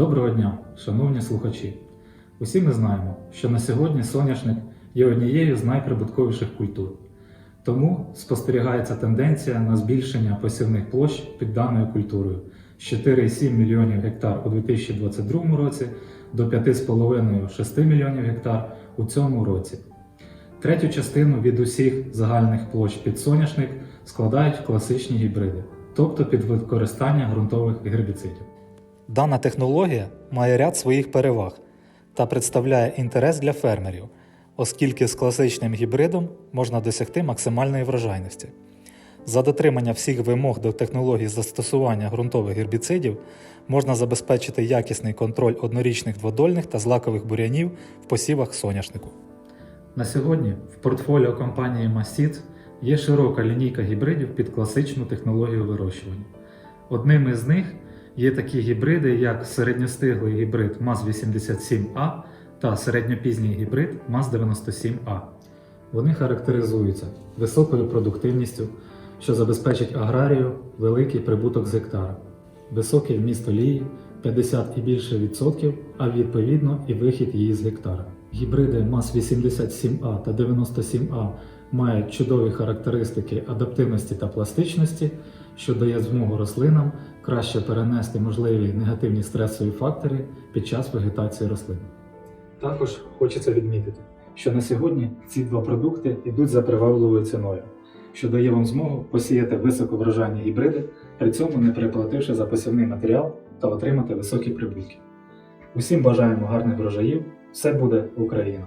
Доброго дня, шановні слухачі! Усі ми знаємо, що на сьогодні соняшник є однією з найприбутковіших культур. Тому спостерігається тенденція на збільшення посівних площ під даною культурою з 4,7 мільйонів гектар у 2022 році до 5,5-6 мільйонів гектар у цьому році. Третю частину від усіх загальних площ під соняшник складають класичні гібриди, тобто під використання ґрунтових гербіцидів. Дана технологія має ряд своїх переваг та представляє інтерес для фермерів, оскільки з класичним гібридом можна досягти максимальної врожайності. За дотримання всіх вимог до технології застосування ґрунтових гербіцидів можна забезпечити якісний контроль однорічних дводольних та злакових бурянів в посівах соняшнику. На сьогодні в портфоліо компанії Масіт є широка лінійка гібридів під класичну технологію вирощування. Одним із них є такі гібриди, як середньостиглий гібрид МАЗ-87А та середньопізній гібрид МАЗ-97А. Вони характеризуються високою продуктивністю, що забезпечить аграрію великий прибуток з гектара, високий вміст олії 50 і більше відсотків, а відповідно і вихід її з гектара. Гібриди МАЗ-87А та 97А мають чудові характеристики адаптивності та пластичності, що дає змогу рослинам краще перенести можливі негативні стресові фактори під час вегетації рослин. Також хочеться відмітити, що на сьогодні ці два продукти йдуть за привабливою ціною, що дає вам змогу посіяти високоврожайні гібриди, при цьому не переплативши за посівний матеріал та отримати високі прибутки. Усім бажаємо гарних врожаїв! Все буде Україна!